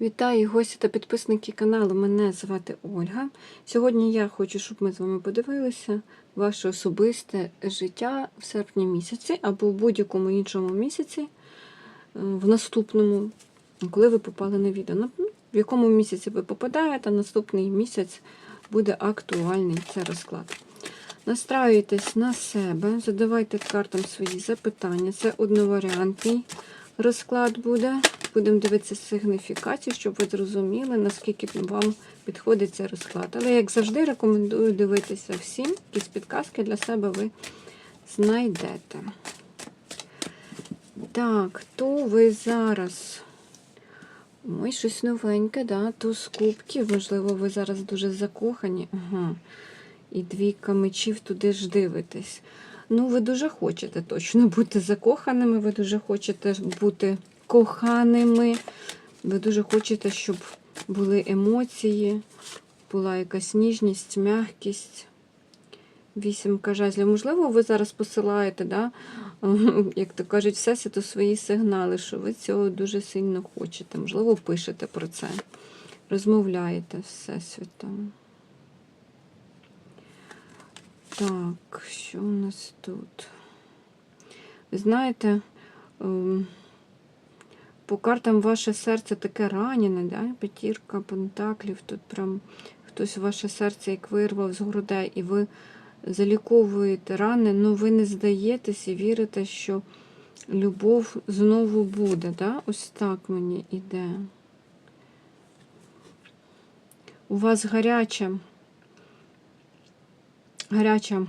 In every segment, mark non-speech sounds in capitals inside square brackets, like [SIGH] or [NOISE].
Вітаю гості та підписники каналу. Мене звати Ольга. Сьогодні я хочу, щоб ми з вами подивилися ваше особисте життя в серпні місяці або в будь-якому іншому місяці, е, в наступному, коли ви попали на відео. Ну, В якому місяці ви попадаєте, наступний місяць буде актуальний цей розклад. Настраюйтесь на себе, задавайте картам свої запитання. Це одноваріантний розклад буде. Будемо дивитися сигніфікацію, щоб ви зрозуміли, наскільки вам підходить цей розклад. Але, як завжди, рекомендую дивитися всім, якісь підказки для себе ви знайдете. Так, то ви зараз. Ой, щось новеньке, да? Туз кубків, можливо, ви зараз дуже закохані. Ага. І двійка мечів туди ж дивитесь. Ну, ви дуже хочете точно бути закоханими, ви дуже хочете бути коханими, ви дуже хочете, щоб були емоції, була якась ніжність, м'якість. Вісімка жезлів. Можливо, ви зараз посилаєте, да, [LAUGHS] як то кажуть, всесвіту свої сигнали, що ви цього дуже сильно хочете. Можливо, пишете про це, розмовляєте всесвітом. Так, що у нас тут? Знаєте, ем, по картам ваше серце таке ранене, да? п'ятірка пентаклів. Тут прям хтось ваше серце як вирвав з грудей, і ви заліковуєте рани, але ви не здаєтесь і вірите, що любов знову буде. Да? Ось так мені іде. У вас гаряче гаряче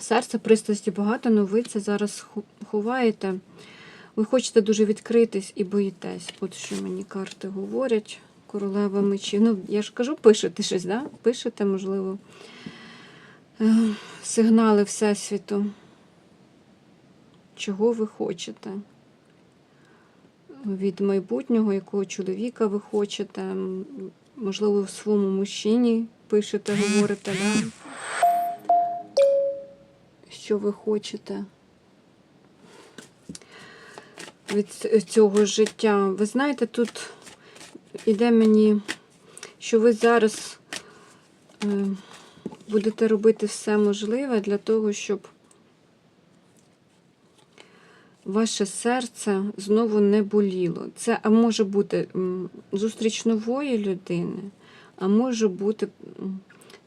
серце, пристрасті багато, але ви це зараз ховаєте. Ви хочете дуже відкритись і боїтесь. От що мені карти говорять. Королева мечі. Ну, я ж кажу, пишете щось, да? Пишете, можливо, сигнали Всесвіту. Чого ви хочете? Від майбутнього, якого чоловіка ви хочете, можливо, в своєму мужчині пишете, говорите, да? що ви хочете від цього життя. Ви знаєте, тут іде мені, що ви зараз е, будете робити все можливе для того, щоб ваше серце знову не боліло. Це а може бути зустріч нової людини, а може бути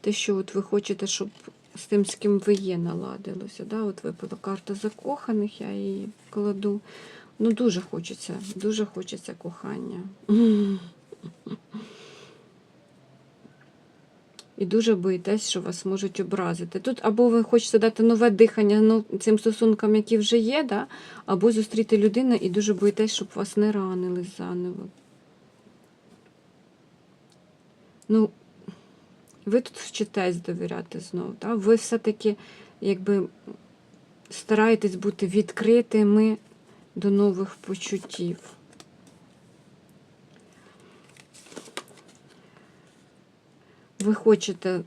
те, що от ви хочете, щоб з тим, з ким ви є, наладилося. Да? От випала карта закоханих, я її кладу. Ну, дуже хочеться, дуже хочеться кохання. І дуже боїтесь, що вас можуть образити. Тут або ви хочете дати нове дихання ну, цим стосункам, які вже є, да? або зустріти людину і дуже боїтесь, щоб вас не ранили заново. Ну, ви тут вчитесь довіряти знову. Так? Ви все-таки якби стараєтесь бути відкритими до нових почуттів. Ви хочете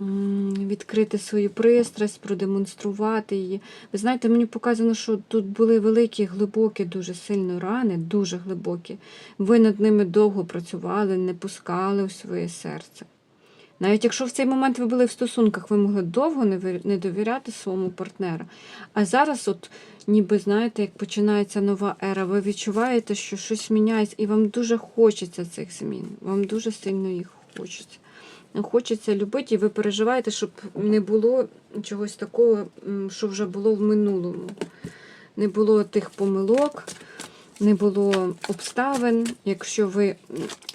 відкрити свою пристрасть, продемонструвати її. Ви знаєте, мені показано, що тут були великі, глибокі, дуже сильно рани, дуже глибокі. Ви над ними довго працювали, не пускали у своє серце. Навіть якщо в цей момент ви були в стосунках, ви могли довго не довіряти своєму партнеру. А зараз, от ніби знаєте, як починається нова ера, ви відчуваєте, що щось міняється, і вам дуже хочеться цих змін. Вам дуже сильно їх хочеться. Хочеться любити, і ви переживаєте, щоб не було чогось такого, що вже було в минулому. Не було тих помилок не було обставин, якщо ви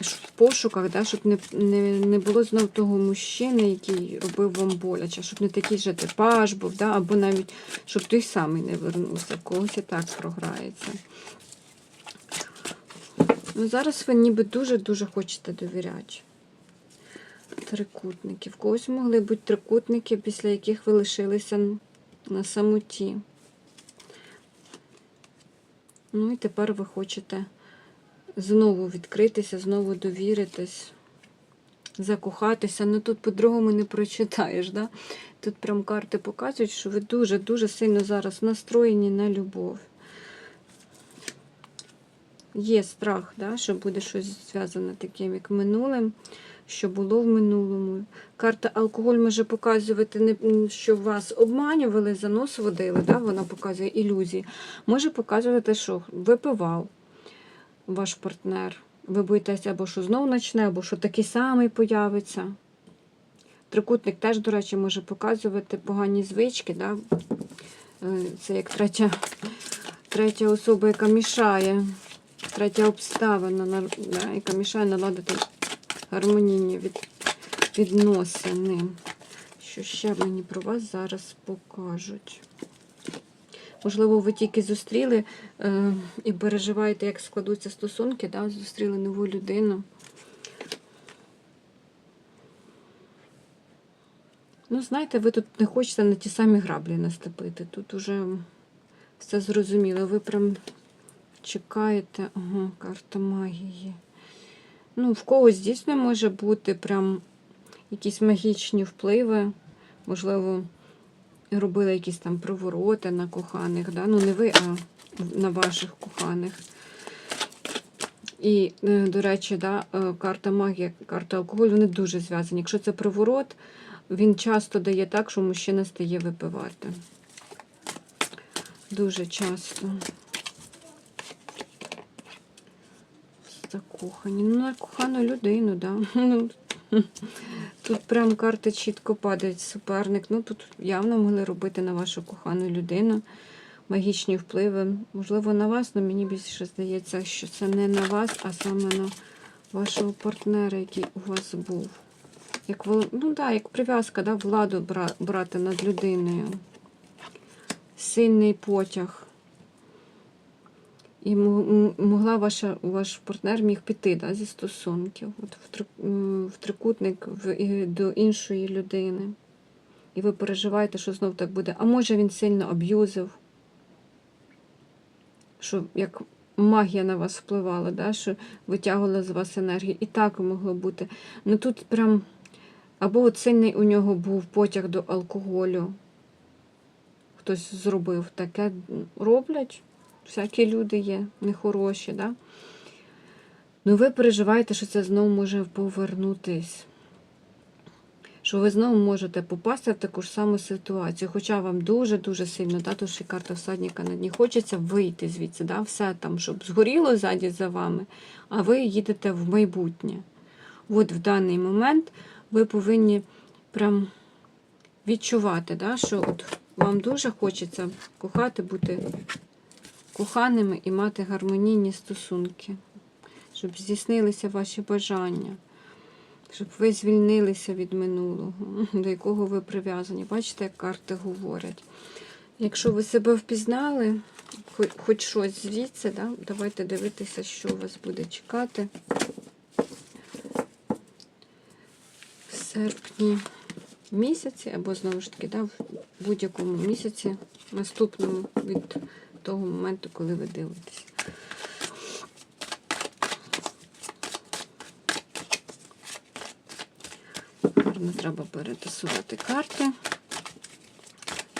в пошуках, да, щоб не не, не було знов того мужчини, який робив вам боляче, щоб не такий же типаж був, да, або навіть щоб той самий не вернувся, когось і так програється. Ну, Зараз ви ніби дуже-дуже хочете довіряти. Трикутники. В когось могли бути трикутники, після яких ви лишилися на самоті. Ну і тепер ви хочете знову відкритися, знову довіритись, закохатися. Ну тут по-другому не прочитаєш. да? Тут прям карти показують, що ви дуже-дуже сильно зараз настроєні на любов. є страх, да, що буде щось зв'язане таким, як минулим, що було в минулому. Карта алкоголь може показувати, що вас обманювали, за нос водили, да, вона показує ілюзії. Може показувати, що випивав ваш партнер. Ви боїтеся або що знов почне, або що такий самий появиться. Трикутник теж, до речі, може показувати погані звички. Да? Е, Це як третя, третя особа, яка мішає, третя обставина, яка мішає наладити гармонійні від, відносини. Що ще мені про вас зараз покажуть? Можливо, ви тільки зустріли е, і переживаєте, як складуться стосунки, да? зустріли нову людину. Ну, знаєте, ви тут не хочете на ті самі граблі наступити. Тут уже все зрозуміло. Ви прям чекаєте. Ага, карта магії. Ну, в когось дійсно може бути прям якісь магічні впливи. Можливо, робили якісь там привороти на коханих. Да? Ну, не ви, а на ваших коханих. І, е, до речі, да, е, карта магія, карта алкоголь, вони дуже зв'язані. Якщо це приворот, він часто дає так, що мужчина стає випивати. Дуже часто. Закохані. Ну, на кохану людину, да. [LAUGHS] Ну, Тут прям карти чітко падають суперник. Ну, тут явно могли робити на вашу кохану людину магічні впливи. Можливо, на вас, але мені більше здається, що це не на вас, а саме на вашого партнера, який у вас був. Як, ну, да, як прив'язка, да, владу брати над людиною. Сильний потяг. І могла ваша, ваш партнер міг піти да, зі стосунків от в, три, в трикутник в, до іншої людини. І ви переживаєте, що знов так буде. А може він сильно аб'юзив, що як магія на вас впливала, да, що витягувала з вас енергію. І так могло бути. Ну тут прям або от сильний у нього був потяг до алкоголю. Хтось зробив таке, роблять. Всякі люди є нехороші, да? Ну ви переживаєте, що це знову може повернутись. Що ви знову можете попасти в таку ж саму ситуацію. Хоча вам дуже-дуже сильно, да, тому що карта всадника на дні, хочеться вийти звідси, да, все там, щоб згоріло ззаді за вами, а ви їдете в майбутнє. От в даний момент ви повинні прям відчувати, да, що от вам дуже хочеться кохати, бути коханими і мати гармонійні стосунки, щоб здійснилися ваші бажання, щоб ви звільнилися від минулого, [LAUGHS] до якого ви прив'язані. Бачите, як карти говорять. Якщо ви себе впізнали, хоч, щось звідси, да, давайте дивитися, що вас буде чекати. В серпні місяці, або знову ж таки, да, в будь-якому місяці, наступному від того моменту, коли ви дивитесь. Гарно треба перетасувати карти.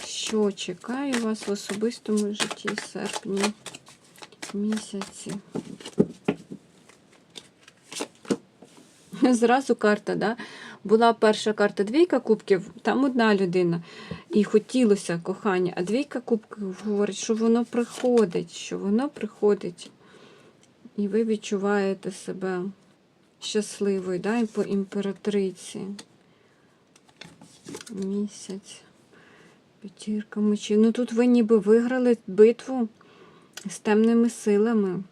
Що чекає вас в особистому житті в серпні місяці? Зразу карта, да? Була перша карта двійка кубків, там одна людина. І хотілося кохання, а двійка кубків говорить, що воно приходить, що воно приходить. І ви відчуваєте себе щасливою, да? по імператриці. Місяць. П'ятірка мечів. Ну тут ви ніби виграли битву з темними силами.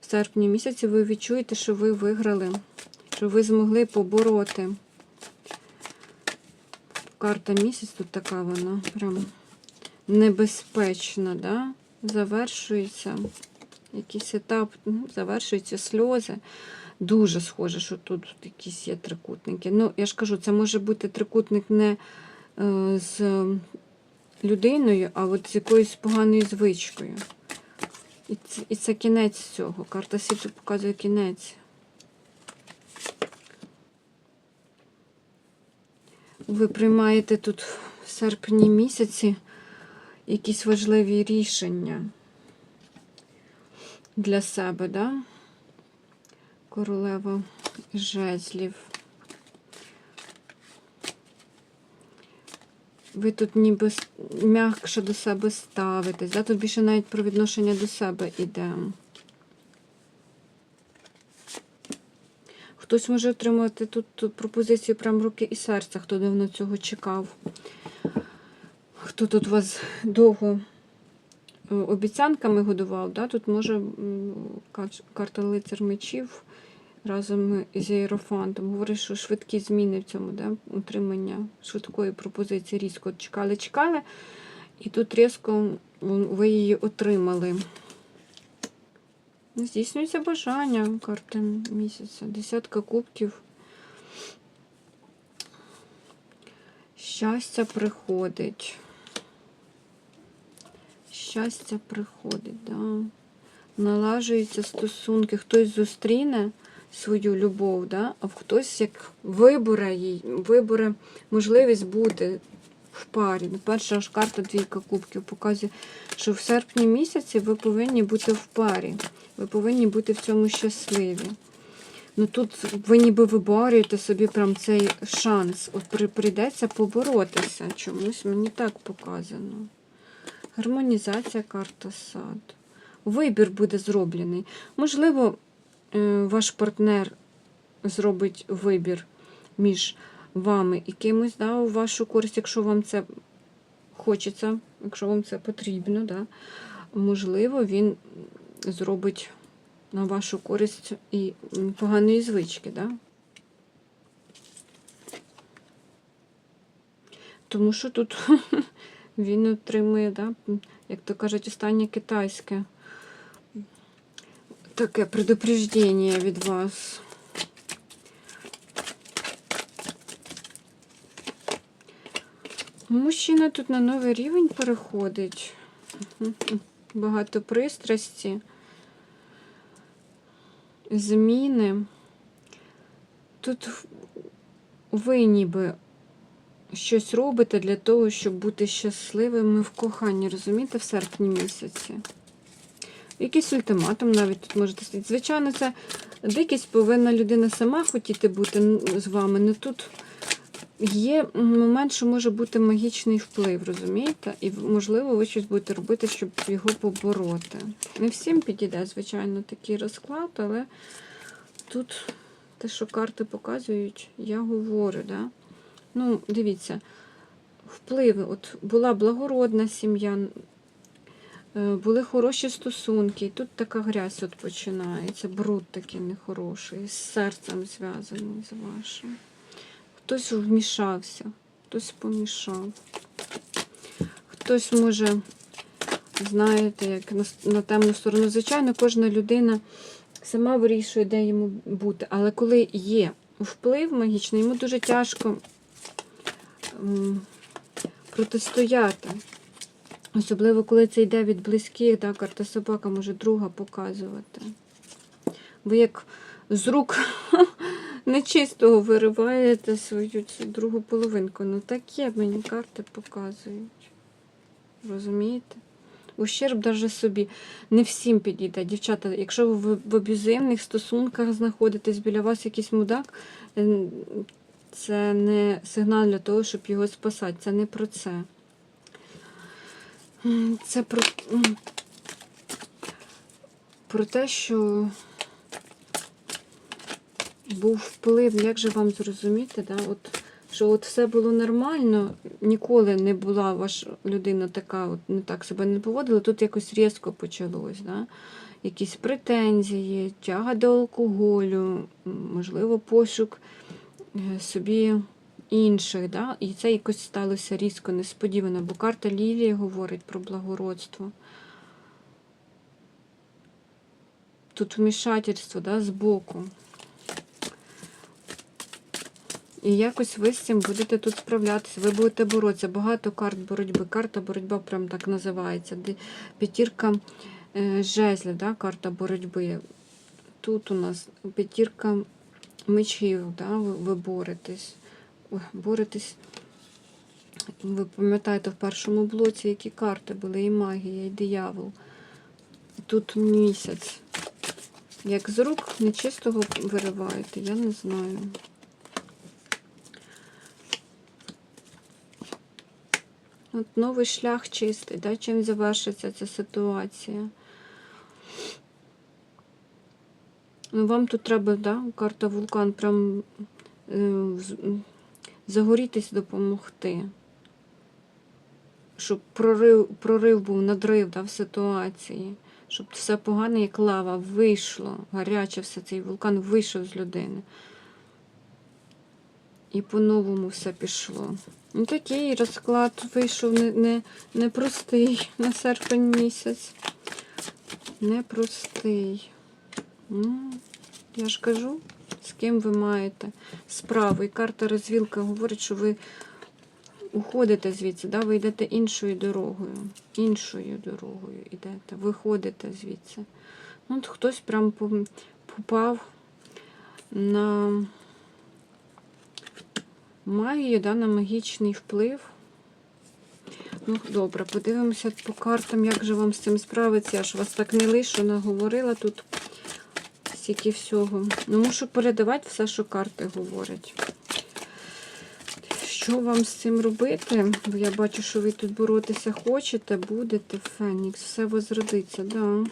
В серпні місяці ви відчуєте, що ви виграли, що ви змогли побороти. Карта місяць тут така вона прям небезпечна, да? завершується якийсь етап, ну, завершуються сльози. Дуже схоже, що тут якісь є трикутники. Ну, я ж кажу, це може бути трикутник не е, з людиною, а от з якоюсь поганою звичкою. І це, і це кінець цього. Карта світу показує кінець. Ви приймаєте тут в серпні місяці якісь важливі рішення. для себе, да? Королева жезлів. Ви тут ніби м'якше до себе ставитесь. Да? Тут більше навіть про відношення до себе іде. Хтось може отримати тут, пропозицію прям руки і серця, хто давно цього чекав. Хто тут вас довго е, обіцянками годував, да? тут може карта лицар мечів разом з Єрофантом. Говорить, що швидкі зміни в цьому, да? утримання швидкої пропозиції різко чекали, чекали, і тут різко ви її отримали. Здійснюється бажання карти місяця. Десятка кубків. Щастя приходить. Щастя приходить, да. Налажуються стосунки. Хтось зустріне свою любов, да? а хтось як вибере їй, вибере можливість бути в парі. Ну, Перша ж карта двійка кубків показує, що в серпні місяці ви повинні бути в парі. Ви повинні бути в цьому щасливі. Ну тут ви ніби виборюєте собі прям цей шанс. От при- прийдеться поборотися. Чомусь мені так показано. Гармонізація карта сад. Вибір буде зроблений. Можливо, е, ваш партнер зробить вибір між вами і кимось да, у вашу користь, якщо вам це хочеться, якщо вам це потрібно. Да. Можливо, він зробить на вашу користь і поганої звички. Да? Тому що тут [LAUGHS] він отримує, да, як то кажуть, останнє китайське таке предупреждення від вас. Мужчина тут на новий рівень переходить. Багато пристрасті, зміни. Тут ви ніби щось робите для того, щоб бути щасливими в коханні, розумієте, в серпні місяці. Якийсь ультиматум навіть тут можете стояти. Звичайно, це дикість повинна людина сама хотіти бути з вами. Не тут є момент, що може бути магічний вплив, розумієте? І можливо, ви щось будете робити, щоб його побороти. Не всім підійде, звичайно, такий розклад, але тут те, що карти показують, я говорю, да? Ну, дивіться, впливи. От була благородна сім'я, е, були хороші стосунки, і тут така грязь от починається, бруд такий нехороший, з серцем зв'язаний з вашим. Хтось вмішався, хтось помішав. Хтось може, знаєте, як на, на темну сторону. Звичайно, кожна людина сама вирішує, де йому бути. Але коли є вплив магічний, йому дуже тяжко протистояти. Особливо, коли це йде від близьких, да, карта собака може друга показувати. Ви як з рук [LAUGHS] нечистого вириваєте свою цю другу половинку. Ну таке мені карти показують. Розумієте? Ущерб даже собі. Не всім підійде. Дівчата, якщо ви в- аб'юзивних стосунках знаходитесь біля вас якийсь мудак, ем, це не сигнал для того, щоб його спасати. Це не про це. Це про, про те, що був вплив, як же вам зрозуміти, да? от, що от все було нормально, ніколи не була ваша людина така, от не так себе не поводила, тут якось різко почалось. Да? Якісь претензії, тяга до алкоголю, можливо, пошук е, собі інших. Да? І це якось сталося різко, несподівано, бо карта Лілії говорить про благородство. Тут вмішательство да, збоку. І якось ви з цим будете тут справлятися, ви будете боротися. Багато карт боротьби. Карта боротьба прям так називається. П'ятірка е, жезлів, да, карта боротьби. Тут у нас п'ятірка мечів, да, ви, боретесь. Боретесь. Ви пам'ятаєте в першому блоці, які карти були, і магія, і диявол. Тут місяць. Як з рук нечистого вириваєте, я не знаю. От новий шлях чистий, да? чим завершиться ця ситуація. Ну, вам тут треба, да? карта вулкан, прям е, загорітись допомогти. Щоб прорив, прорив був, надрив да, в ситуації. Щоб все погане, як лава, вийшло. Гаряче все цей вулкан вийшов з людини. І по-новому все пішло. Ну, такий розклад вийшов не, не, непростий на серпень місяць. Непростий. Ну, я ж кажу, з ким ви маєте справу. І карта розвілка говорить, що ви уходите звідси, да? ви йдете іншою дорогою. Іншою дорогою йдете, виходите звідси. От хтось прям попав на магію, да, на магічний вплив. Ну, добре, подивимося по картам, як же вам з цим справитися. Я ж вас так не лишу, наговорила тут стільки всього. Ну, мушу передавати все, що карти говорять. Що вам з цим робити? Бо я бачу, що ви тут боротися хочете, будете, Фенікс, все возродиться, да.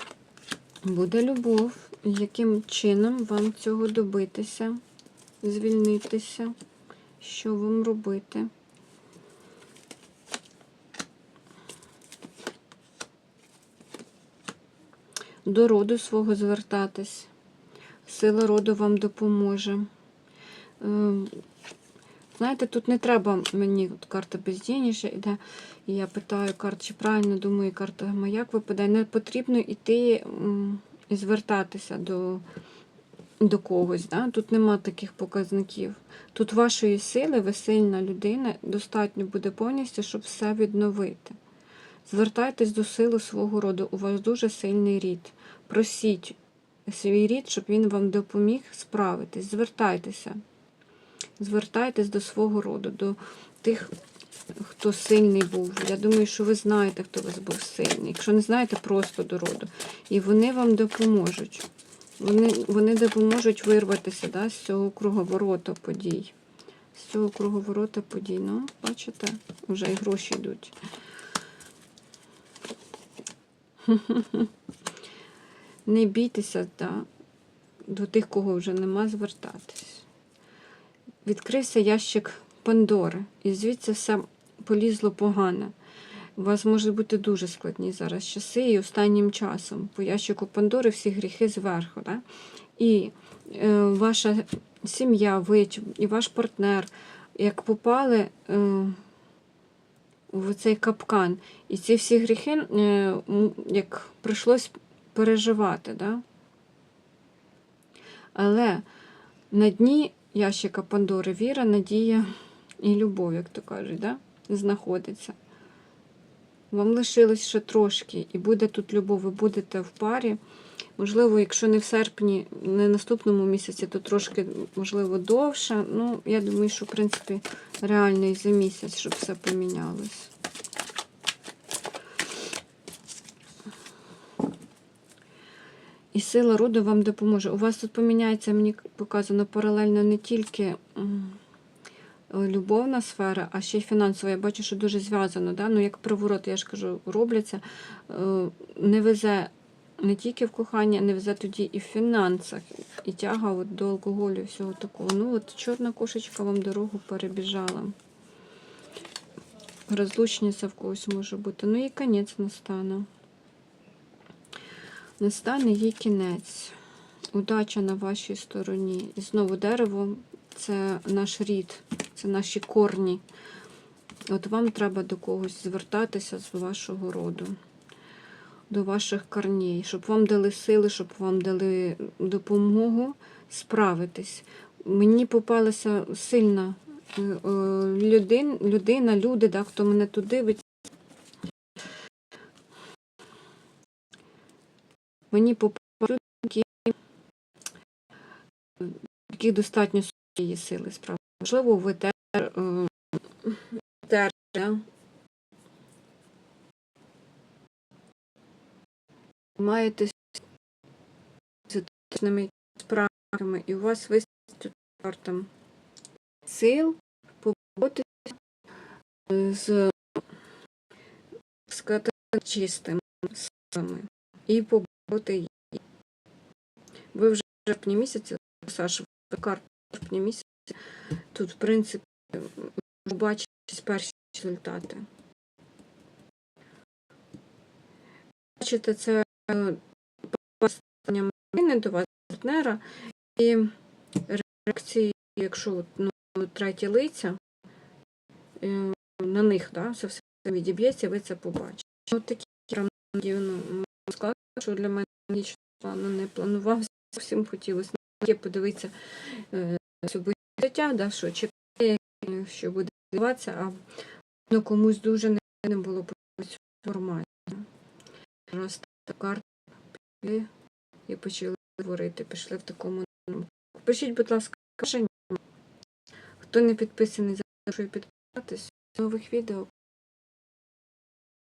Буде любов. Яким чином вам цього добитися? Звільнитися? Що вам робити? До роду свого звертатись. Сила роду вам допоможе. Е, Знаєте, тут не треба мені от карта бездінніша іде. І я питаю карт, чи правильно думаю, карта маяк випадає. Не потрібно йти і звертатися до, до когось. Да? Тут нема таких показників. Тут вашої сили, ви сильна людина, достатньо буде повністю, щоб все відновити. Звертайтесь до сили свого роду. У вас дуже сильний рід. Просіть свій рід, щоб він вам допоміг справитись. Звертайтеся. Звертайтесь до свого роду, до тих, хто сильний був. Я думаю, що ви знаєте, хто у вас був сильний. Якщо не знаєте, просто до роду. І вони вам допоможуть. Вони, вони допоможуть вирватися да, з цього круговорота подій. З цього круговорота подій. Ну, бачите, вже і гроші йдуть. [LAUGHS] Не бійтеся да, до тих, кого вже нема, звертатись. Відкрився ящик Пандори, і звідси все полізло погане. У вас може бути дуже складні зараз часи, і останнім часом по ящику Пандори всі гріхи зверху. Да? І е, ваша сім'я, ви і ваш партнер, як попали е, в цей капкан, і ці всі гріхи, е, як прийшлось переживати. Да? Але на дні ящика Пандори віра, надія і любов, як то кажуть, да? знаходиться. Вам лишилось ще трошки, і буде тут любов, ви будете в парі. Можливо, якщо не в серпні, не наступному місяці, то трошки, можливо, довше. Ну, я думаю, що, в принципі, реально і за місяць, щоб все помінялось. І сила роду вам допоможе. У вас тут поміняється, мені показано паралельно не тільки любовна сфера, а ще й фінансова. Я бачу, що дуже зв'язано. Да? Ну, як приворот, я ж кажу, робляться. Е, Не везе не тільки в коханні, не везе тоді і в фінансах, і тяга от до алкоголю, і всього такого. Ну, от чорна кошечка вам дорогу перебіжала. Розлучниця в когось може бути. Ну і кінець настане. Настане їй кінець. Удача на вашій стороні. І знову дерево це наш рід, це наші корні. От вам треба до когось звертатися з вашого роду, до ваших корней, щоб вам дали сили, щоб вам дали допомогу справитись. Мені попалася сильна е, е, людина, люди, да, хто мене тут дивиться. Мені попали люди, які, достатньо своєї сили справи. Можливо, ви теж, е, теж да, маєте з ними якісь і у вас вистачить картам сил поборотися з сказати, чистими силами і побороти її. Ви вже в серпні місяці, Саша, карту в серпні місяці, тут, в принципі, ви перші результати. Бачите, це е, поставлення машини до вас партнера і реакції, якщо ну, треті лиця, е, на них, да, це все відіб'ється, ви це побачите. От такі ну, склад, що для мене нічого плану не планувався. Всім хотілося є подивитися е, життя, да, що чекає, що буде відбуватися, а ну, комусь дуже не, було цю інформацію. Раз та карта пішли і почали говорити, пішли в такому напрямку. Пишіть, будь ласка. Хто не підписаний, запрошую підписатись. Нових відео